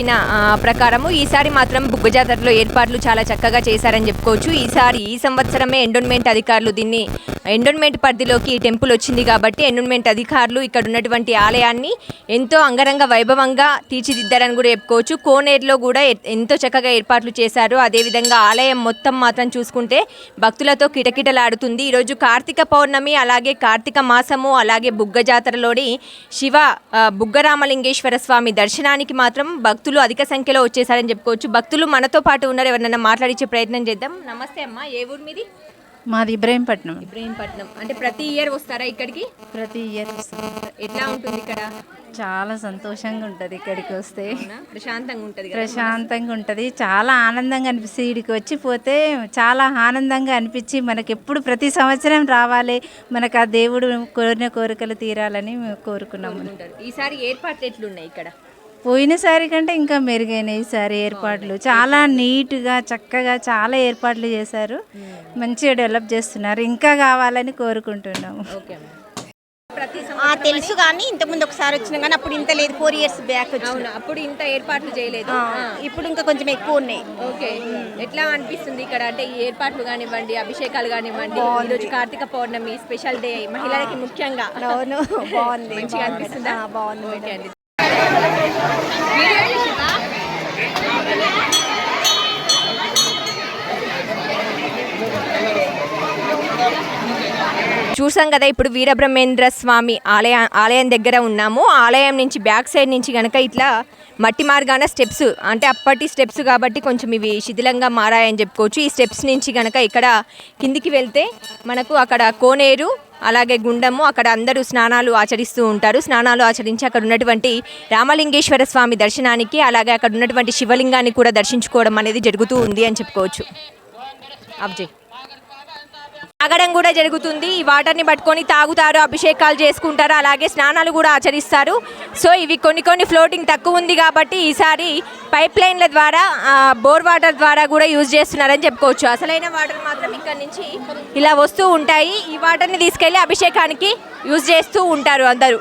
చెప్పిన ప్రకారము ఈసారి మాత్రం బుగ్గ జాతరలో ఏర్పాట్లు చాలా చక్కగా చేశారని చెప్పుకోవచ్చు. ఈసారి ఈ సంవత్సరమే ఎండోన్మెంట్ అధికారులు దీన్ని ఎండోన్మెంట్ పరిధిలోకి టెంపుల్ వచ్చింది కాబట్టి ఎండోన్మెంట్ అధికారులు ఇక్కడ ఉన్నటువంటి ఆలయాన్ని ఎంతో అంగరంగ వైభవంగా తీర్చిదిద్దారని కూడా చెప్పుకోవచ్చు. కోనేరులో కూడా ఎంతో చక్కగా ఏర్పాట్లు చేశారు. అదేవిధంగా ఆలయం మొత్తం మాత్రం చూసుకుంటే భక్తులతో కిటకిటలాడుతుంది. ఈరోజు కార్తీక పౌర్ణమి అలాగే కార్తీక మాసము అలాగే బుగ్గ జాతరలోని శివ బుగ్గరామలింగేశ్వర స్వామి దర్శనానికి మాత్రం భక్తులు అధిక సంఖ్యలో వచ్చేసారని చెప్పుకోవచ్చు. భక్తులు మనతో పాటు ఉన్నారు. ఎవరన్నా మాట్లాడించే ప్రయత్నం చేద్దాం. నమస్తే అమ్మా. ఏ ఊరు మీది? మాది ఇబ్రాహీంపట్నం. ఇబ్రహీంపట్నం. అంటే ప్రతి ఇయర్ వస్తారా ఇక్కడికి? ప్రతి ఇయర్. ఎట్లా ఉంటుంది ఇక్కడ? చాలా సంతోషంగా ఉంటుంది ఇక్కడికి వస్తే? ప్రశాంతంగా ఉంటుంది ప్రశాంతంగా ఉంటుంది. చాలా ఆనందంగా అనిపిస్తుంది ఇక్కడికి వచ్చి పోతే. చాలా ఆనందంగా అనిపించి మనకి ఎప్పుడు ప్రతి సంవత్సరం రావాలి. మనకు ఆ దేవుడు కోరిన కోరికలు తీరాలని మేము కోరుకున్నాము. ఈసారి ఏర్పాట్లు ఎట్లున్నాయి ఇక్కడ? పోయినసారి కంటే ఇంకా మెరుగైనాయి ఈసారి ఏర్పాట్లు. చాలా నీట్గా చక్కగా చాలా ఏర్పాట్లు చేశారు. మంచిగా డెవలప్ చేస్తున్నారు. ఇంకా కావాలని కోరుకుంటున్నాము తెలుసు కానీ ఇంతకుముందు ఒకసారి వచ్చినాం కానీ అప్పుడు ఇంత లేదు. ఫోర్ ఇయర్స్ బ్యాక్ వచ్చి అవును అప్పుడు ఇంత ఏర్పాట్లు చేయలేదు. ఇప్పుడు ఇంకా కొంచెం ఎక్కువ ఉన్నాయి. ఓకే. ఎట్లా అనిపిస్తుంది ఇక్కడ? అంటే ఈ ఏర్పాట్లు కానివ్వండి అభిషేకాలు కానివ్వండి ఈరోజు కార్తీక పౌర్ణమి స్పెషల్ డే మహిళలకి ముఖ్యంగా. అవును బాగుంది. మంచిగా అనిపిస్తుందా? బాగుంది. ఓకే అండి. Vídeo చూసాం కదా ఇప్పుడు వీరబ్రహ్మేంద్ర స్వామి ఆలయ ఆలయం దగ్గర ఉన్నాము. ఆలయం నుంచి బ్యాక్ సైడ్ నుంచి కనుక ఇట్లా మట్టి మార్గాన స్టెప్స్ అంటే అప్పటి స్టెప్స్ కాబట్టి కొంచెం ఇవి శిథిలంగా మారాయని చెప్పుకోవచ్చు. ఈ స్టెప్స్ నుంచి కనుక ఇక్కడ కిందికి వెళ్తే మనకు అక్కడ కోనేరు అలాగే గుండము అక్కడ అందరూ స్నానాలు ఆచరిస్తూ ఉంటారు. స్నానాలు ఆచరించి అక్కడ ఉన్నటువంటి రామలింగేశ్వర స్వామి దర్శనానికి అలాగే అక్కడ ఉన్నటువంటి శివలింగాన్ని కూడా దర్శించుకోవడం అనేది జరుగుతూ ఉంది అని చెప్పుకోవచ్చు. అబ్జెక్ట్ తాగడం కూడా జరుగుతుంది. ఈ వాటర్ని పట్టుకొని తాగుతారు అభిషేకాలు చేసుకుంటారు అలాగే స్నానాలు కూడా ఆచరిస్తారు. సో ఇవి కొన్ని కొన్ని ఫ్లోటింగ్ తక్కువ ఉంది కాబట్టి ఈసారి పైప్ లైన్ల ద్వారా బోర్ వాటర్ ద్వారా కూడా యూజ్ చేస్తున్నారని చెప్పుకోవచ్చు. అసలైన వాటర్ మాత్రం ఇక్కడ నుంచి ఇలా వస్తూ ఉంటాయి. ఈ వాటర్ని తీసుకెళ్ళి అభిషేకానికి యూజ్ చేస్తూ ఉంటారు అందరూ.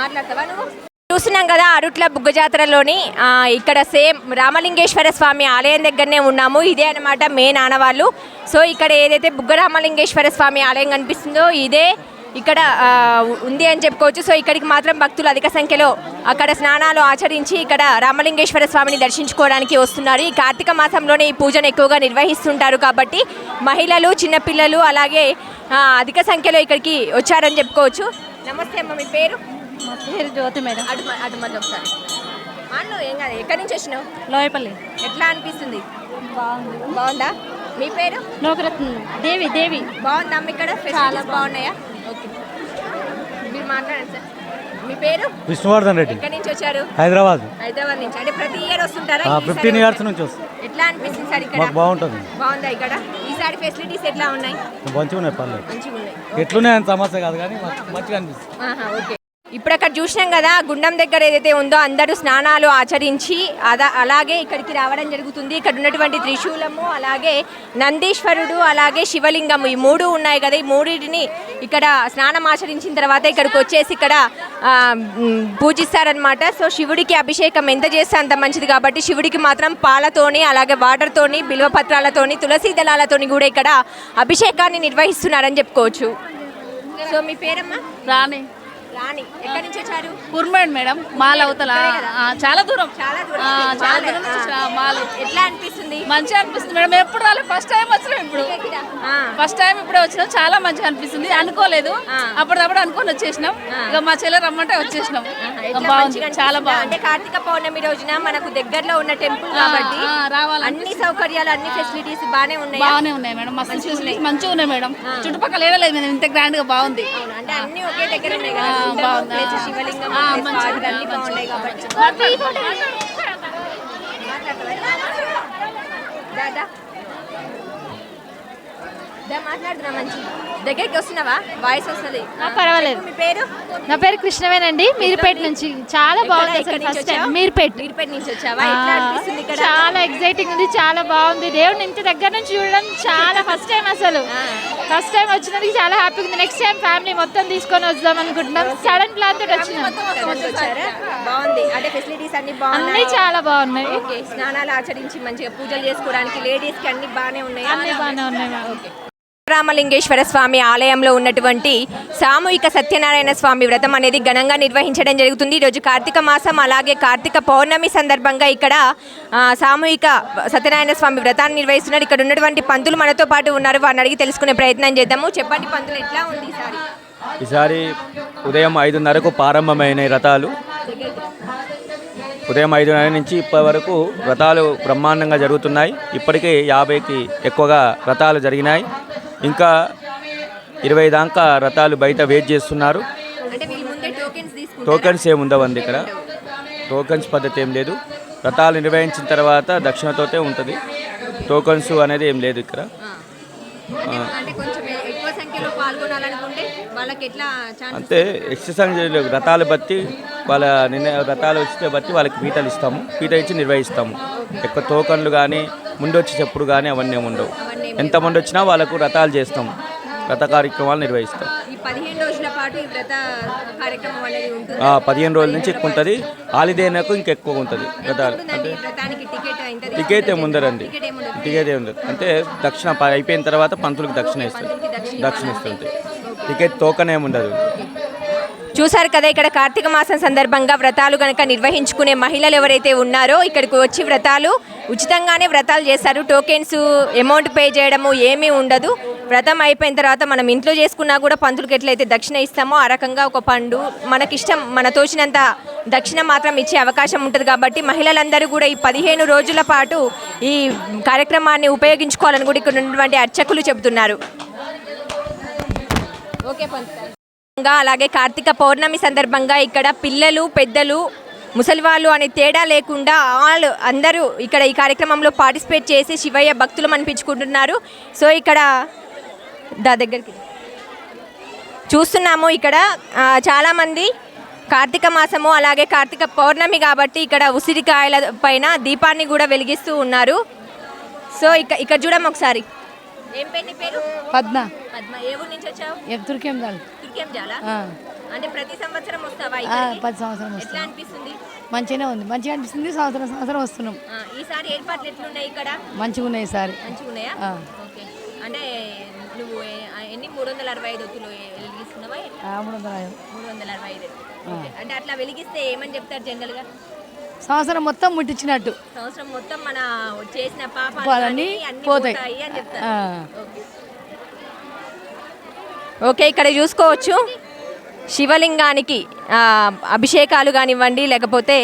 మాట్లాడతావా నువ్వు? చూస్తున్నాం కదా అరుట్ల బుగ్గ జాతరలోని ఇక్కడ సేమ్ రామలింగేశ్వర స్వామి ఆలయం దగ్గరనే ఉన్నాము. ఇదే అన్నమాట మెయిన్ ఆనవాళ్ళు సో ఇక్కడ ఏదైతే బుగ్గ రామలింగేశ్వర స్వామి ఆలయం కనిపిస్తుందో ఇదే ఇక్కడ ఉంది అని చెప్పుకోవచ్చు. సో ఇక్కడికి మాత్రం భక్తులు అధిక సంఖ్యలో అక్కడ స్నానాలు ఆచరించి ఇక్కడ రామలింగేశ్వర స్వామిని దర్శించుకోవడానికి వస్తున్నారు. ఈ కార్తీక మాసంలోనే ఈ పూజను ఎక్కువగా నిర్వహిస్తుంటారు కాబట్టి మహిళలు చిన్నపిల్లలు అలాగే అధిక సంఖ్యలో ఇక్కడికి వచ్చారని చెప్పుకోవచ్చు. నమస్తే అమ్మ మీ పేరు? మా పేరు జ్యోతి మేడం. అటు మ- అటు మళ్ళీ ఒకసారి. అన్ను ఏం కాదు ఎక్కడి నుంచి వచ్చినావు? లోయపల్లి. ఎట్లా అనిపిస్తుంది? బాగుంది. బాగుందా? మీ పేరు? నోకరత్న దేవి దేవి. బాగుందా అమ్మ ఇక్కడ? ఫెసిలిటీస్ బాగున్నాయా? ఓకే. మీరు మాట్లాడండి సార్. మీ పేరు? విష్ణువర్ధన్ రెడ్డి. ఎక్కడి నుంచి వచ్చారు? హైదరాబాద్. హైదరాబాద్ నుంచి. అంటే ప్రతి ఇయర్ వస్తుంటారా? ఈసారి ఫిఫ్టీన్ ఇయర్స్ వచ్చారా? నుంచి వస్తుంది ఎట్లా అనిపిస్తుంది సార్ ఇక్కడ? మాకు బాగుంటుంది. బాగుందా ఇక్కడ? ఈసారి ఫెసిలిటీస్ ఎట్లా ఉన్నాయి? మంచిగా ఉన్నాయి పర్లేదు. మంచిగా ఉన్నాయి ఎట్లున్నాయి అని సమస్య కాదు కానీ మాకు మంచిగా అనిపిస్తుంది. ఆహా, ఓకే. ఇప్పుడు అక్కడ చూసినాం కదా గుండం దగ్గర ఏదైతే ఉందో అందరూ స్నానాలు ఆచరించి అదా అలాగే ఇక్కడికి రావడం జరుగుతుంది. ఇక్కడ ఉన్నటువంటి త్రిశూలము అలాగే నందీశ్వరుడు అలాగే శివలింగము ఈ మూడు ఉన్నాయి కదా. ఈ మూడింటిని ఇక్కడ స్నానం ఆచరించిన తర్వాత ఇక్కడికి వచ్చేసి ఇక్కడ పూజిస్తారనమాట సో శివుడికి అభిషేకం ఎంత చేస్తే అంత మంచిది కాబట్టి శివుడికి మాత్రం పాలతోని అలాగే వాటర్తోని బిల్వపత్రాలతోని తులసి దళాలతోని కూడా ఇక్కడ అభిషేకాన్ని నిర్వహిస్తున్నారని చెప్పుకోవచ్చు. సో మీ పేరమ్మా? రాణి. రాణి ఎక్కడి నుంచి వచ్చారు? కుర్మేడ్ మేడం మాల్ అవతల. ఆ, చాలా దూరం. చాలా దూరం. ఆ, చాలా. దూరం నుంచి మాల్. ఎట్లా అనిపిస్తుంది? మంచిగా అనిపిస్తుంది మేడం. ఎప్పుడు రాలేదు ఫస్ట్ టైం వచ్చినాం ఇప్పుడు. ఆ, ఫస్ట్ టైం ఇప్పుడే వచ్చినాం. చాలా మంచిగా అనిపిస్తుంది. అనుకోలేదు. అప్పటికప్పుడు అనుకొని వచ్చేసినాం. ఇక మా చెల్లె రమ్మంటే వచ్చేసినాం. ఎట్లా బాగుంది మంచిగా చాలా అనిపిస్తుందా? బాగుంది. అంటే కార్తీక పౌర్ణమి రోజున మనకు దగ్గరలో ఉన్న టెంపుల్ కాబట్టి ఆ, రావాలని అన్ని సౌకర్యాలు అన్ని ఫెసిలిటీస్ బానే ఉన్నాయి? బాగానే ఉన్నాయి మేడం. మస్తు మంచిగా ఉన్నాయి. మేడం. చుట్టుపక్కల ఏడలేదు మేడం. ఇంత గ్రాండ్గా బాగుంది. అంటే అన్ని ఒకే దగ్గర ఉన్నాయి కదా? ఆ, బాగుంది. ప్లస్ శివలింగం ఆ, ప్లస్ మంచిగా, వాటర్ అన్ని మంచిగా. బాగున్నాయి కాబట్టి దాదా దా మాట్లాడుతున్నా మంచి. దగ్గరికి వస్తున్నావా? వాయిస్ వస్తుంది. పర్వాలేదు. మీ పేరు? నా పేరు కృష్ణవేనండి. మీర్పేట్ నుంచి. చాలా బాగుంది అసలు ఫస్ట్ టైం? మీర్పేట్. మీరుపేట నుంచి వచ్చావా? ఎట్లా అనిపిస్తుంది ఇక్కడ? చాలా ఎగ్జైటింగ్ ఉంది చాలా బాగుంది. దేవుడిని ఇంత దగ్గర నుంచి చూడడం చాలా ఫస్ట్ టైం అసలు. ఫస్ట్ టైం వచ్చినందుకు చాలా హ్యాపీగా ఉంది. నెక్స్ట్ టైం ఫ్యామిలీ మొత్తం తీసుకొని వద్దాం అనుకుంటున్నాం. సడన్ ప్లాన్ తోటి వచ్చినాం. బాగుంది. అంటే ఫెసిలిటీస్ అన్ని అన్నీ బాగున్నాయి చాలా బాగున్నాయి. ఓకే స్నానాలు ఆచరించి మంచిగా పూజలు చేసుకోవడానికి లేడీస్కి అన్ని బాగానే ఉన్నాయి? అన్నీ బాగానే ఉన్నాయి మ్యామ్ రామలింగేశ్వర స్వామి ఆలయంలో ఉన్నటువంటి సామూహిక సత్యనారాయణ స్వామి వ్రతం అనేది ఘనంగా నిర్వహించడం జరుగుతుంది. ఈరోజు కార్తీక మాసం అలాగే కార్తీక పౌర్ణమి సందర్భంగా ఇక్కడ సామూహిక సత్యనారాయణ స్వామి వ్రతాన్ని నిర్వహిస్తున్నారు. ఇక్కడ ఉన్నటువంటి పంతులు మనతో పాటు ఉన్నారు. వారిని అడిగి తెలుసుకునే ప్రయత్నం చేద్దాము. చెప్పండి పంతులు ఎట్లా ఉంది ఈసారి ఈసారి ఉదయం ఐదున్నరకు ప్రారంభమైన రథాలు ఉదయం ఐదున్నర నుంచి ఇప్పటి వరకు రథాలు బ్రహ్మాండంగా జరుగుతున్నాయి. ఇప్పటికే యాభైకి ఎక్కువగా రథాలు జరిగినాయి. ఇంకా ఇరవై దాకా రథాలు బయట వెయిట్ చేస్తున్నారు. టోకెన్స్ తీసుకుంటారు? టోకెన్స్ ఏమి ఉండవండి ఇక్కడ. టోకెన్స్ పద్ధతి ఏం లేదు. రథాలు నిర్వహించిన తర్వాత దక్షిణతోటే ఉంటుంది. టోకెన్స్ అనేది ఏం లేదు ఇక్కడ. అంటే అంతే ఎక్సర్సైజ్ చేయలేదు రథాలు బట్టి వాళ్ళ నిర్ణయ రథాలు వచ్చితే బట్టి వాళ్ళకి పీటలు ఇస్తాము. పీట ఇచ్చి నిర్వహిస్తాము. ఎక్కువ టోకన్లు కానీ ముందు వచ్చి చెప్పుడు కానీ అవన్నీ ఉండవు ఎంతమంది వచ్చినా వాళ్ళకు రథాలు చేస్తాము రథ కార్యక్రమాలు నిర్వహిస్తాం. పదిహేను రోజుల వ్రత నుంచి ఎక్కువ ఉంటుంది. హాలిడేనకు ఇంకెక్కువ ఉంటుంది ఉంటుందండి అంటే టికెట్ ఎంత టికెట్ ఏమి ఉండదండి. టికెట్ ఏముండదు టికెట్ ఏమి ఉండదు. అంటే దక్షిణ అయిపోయిన తర్వాత పంతులకు దక్షిణ ఇస్తుంది దక్షిణ ఇస్తుంది టికెట్ టోకన్ చూశారు కదా ఇక్కడ కార్తీక మాసం సందర్భంగా వ్రతాలు కనుక నిర్వహించుకునే మహిళలు ఎవరైతే ఉన్నారో ఇక్కడికి వచ్చి వ్రతాలు ఉచితంగానే వ్రతాలు చేశారు. టోకెన్స్ అమౌంట్ పే చేయడము ఏమీ ఉండదు. వ్రతం అయిపోయిన తర్వాత మనం ఇంట్లో చేసుకున్నా కూడా పంతులకు ఎట్లయితే దక్షిణ ఇస్తామో ఆ రకంగా ఒక పండు మనకిష్టం మన తోచినంత దక్షిణ మాత్రం ఇచ్చే అవకాశం ఉంటుంది కాబట్టి మహిళలందరూ కూడా ఈ పదిహేను రోజుల పాటు ఈ కార్యక్రమాన్ని ఉపయోగించుకోవాలని కూడా ఇక్కడ ఉన్నటువంటి అర్చకులు చెబుతున్నారు. ఓకే పంతులు అలాగే కార్తీక పౌర్ణమి సందర్భంగా ఇక్కడ పిల్లలు పెద్దలు ముసలివాళ్ళు అనే తేడా లేకుండా ఆల్ అందరూ ఇక్కడ ఈ కార్యక్రమంలో పార్టిసిపేట్ చేసి శివయ్య భక్తులు అనిపించుకుంటున్నారు. సో ఇక్కడ దా దగ్గరికి చూస్తున్నాము ఇక్కడ. చాలామంది కార్తీక మాసము అలాగే కార్తీక పౌర్ణమి కాబట్టి ఇక్కడ ఉసిరికాయల పైన దీపాన్ని కూడా వెలిగిస్తూ ఉన్నారు. సో ఇక ఇక్కడ చూడము ఒకసారి. ఏం పేరు పద్మ. పద్మ. ఏ ఊరు నుంచి వచ్చావు? అంటే ప్రతి సంవత్సరం వస్తావా? పది సంవత్సరం ఎట్లా అనిపిస్తుంది? మంచిగానే ఉంది. మంచిగా అనిపిస్తుంది. సంవత్సరం సంవత్సరం వస్తున్నాం. ఈసారి ఏర్పాట్లు ఎట్లున్నాయి ఇక్కడ? మంచిగా ఉన్నాయి ఈసారి. మంచిగా ఉన్నాయా. ఓకే. అంటే నువ్వు ఎన్ని మూడు వందల అరవై ఐదు ఒత్తులు వెలిగిస్తున్నావా? మూడు వందల. మూడు వందల అరవై ఐదు. అంటే అట్లా వెలిగిస్తే ఏమని చెప్తారు జనరల్గా సంవత్సరం మొత్తం ముట్టించినట్టు. సంవత్సరం మొత్తం మన చేసిన పాపాలు పాపాలన్నీ పోతాయి. అని చెప్తారు. ఓకే. ఇక్కడ చూసుకోవచ్చు. శివలింగానికి అభిషేకాలు కానివ్వండి లేకపోతే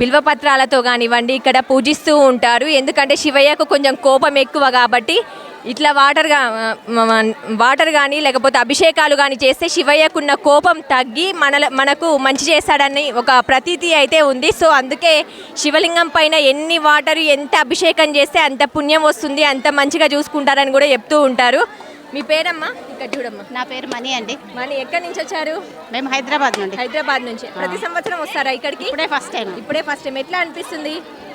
బిల్వపత్రాలతో కానివ్వండి ఇక్కడ పూజిస్తూ ఉంటారు. ఎందుకంటే శివయ్యకు కొంచెం కోపం ఎక్కువ కాబట్టి ఇట్లా వాటర్గా వాటర్ కానీ లేకపోతే అభిషేకాలు కానీ చేస్తే శివయ్యకున్న కోపం తగ్గి మన మనకు మంచి చేస్తాడని ఒక ప్రతీతి అయితే ఉంది. సో అందుకే శివలింగం పైన ఎన్ని వాటర్ ఎంత అభిషేకం చేస్తే అంత పుణ్యం వస్తుంది అంత మంచిగా చూసుకుంటారని కూడా చెప్తూ ఉంటారు. మీ పేరమ్మా? ఇక్కడ చూడమ్మా. నా పేరు మణి అండి. మనీ ఎక్కడి నుంచి వచ్చారు? మేము హైదరాబాద్ నుండి. హైదరాబాద్ నుంచి. ప్రతి సంవత్సరం వస్తారా ఇక్కడికి? ఇప్పుడే ఫస్ట్ టైం ఇప్పుడే ఫస్ట్ టైం ఎట్లా అనిపిస్తుంది?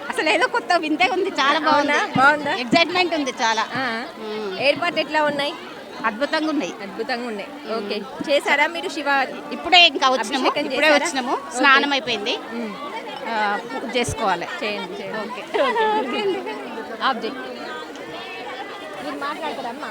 అసలు ఏదో కొత్త వింతే ఉంది చాలా బాగుంది? బాగుందా? ఎగ్జైట్మెంట్ ఉంది చాలా. ఆ. ఏర్పాట్లు ఎట్లా ఉన్నాయి? అద్భుతంగా ఉన్నాయి. అద్భుతంగా ఉన్నాయి. ఓకే. చేశారా మీరు శివ? ఇప్పుడే ఇంకా వచ్చినాము. ఇప్పుడే? వచ్చినాము. స్నానం అయిపోయింది. చేసుకోవాలి. చేయండి ఓకే. ఆబ్జెక్ట్. మీరు మాట్లాడతారమ్మా.